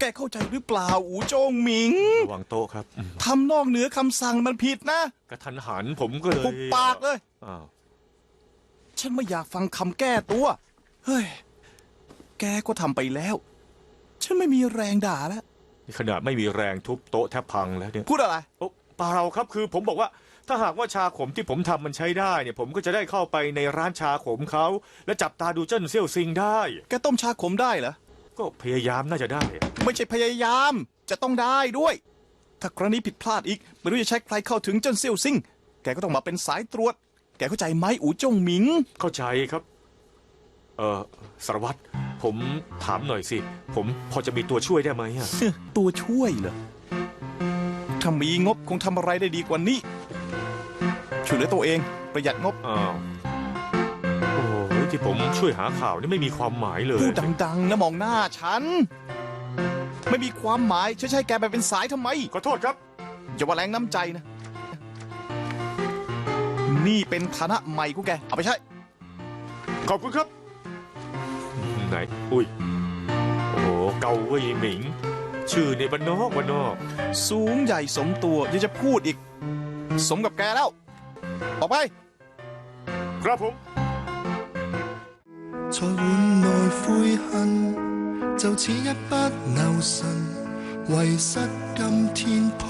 แกเข้าใจหรือเปล่าอูโจงหมิงระวังโต๊ะครับอืมทำนอกเหนือคำสั่งมันผิดนะกระทันหันผมก็เลยปุบปากเลย อ้าวฉันไม่อยากฟังคำแก้ตัว เฮ้ย แกก็ทำไปแล้ว ฉันไม่มีแรงด่าแล้ว นี่ขนาดไม่มีแรงทุบโต๊ะแทบพังแล้วเนี่ยพูดอะไร โอ้เปล่าครับคือผมบอกว่าถ้าหากว่าชาขมที่ผมทำมันใช้ได้เนี่ย ผมก็จะได้เข้าไปในร้านชาขมเขาและจับตาดูเจิ้นเซี่ยวซิงได้ แกต้มชาขมได้เหรอ ก็พยายามน่าจะได้ไม่ใช่พยายาม จะต้องได้ด้วย ถ้าครั้งนี้ผิดพลาดอีก ไม่รู้จะใช้ใครเข้าถึงเจิ้นเซี่ยวซิ่ง แกก็ต้องมาเป็นสายตรวจ แกเข้าใจไหมอูจงหมิง เข้าใจครับ เออสารวัตรผมถามหน่อยสิ ผมพอจะมีตัวช่วยได้ไหมอะ ตัวช่วยเหรอ ถ้ามีงบคงทำอะไรได้ดีกว่านี้ ช่วยเหลือตัวเองประหยัดงบ อ้าวโอ้โห ที่ผมช่วยหาข่าวนี่ไม่มีความหมายเลยพูดดังๆนะมองหน้าฉัน ไม่มีความหมายฉันใช้แกไปเป็นสายทำไม ขอโทษครับ อย่าว่าแรงน้ำใจนะ นี่เป็นฐานะใหม่กูแก เอาไปใช้ ขอบคุณครับ ไหน อุ้ย โอ้โห เกาเว่ยหมิง ชื่อในบ้านนอกบ้านนอก สูงใหญ่สมตัวยังจะพูดอีก สมกับแกแล้ว ออกไป ครับผม 在碗内悔恨就此一不留神遗失今天。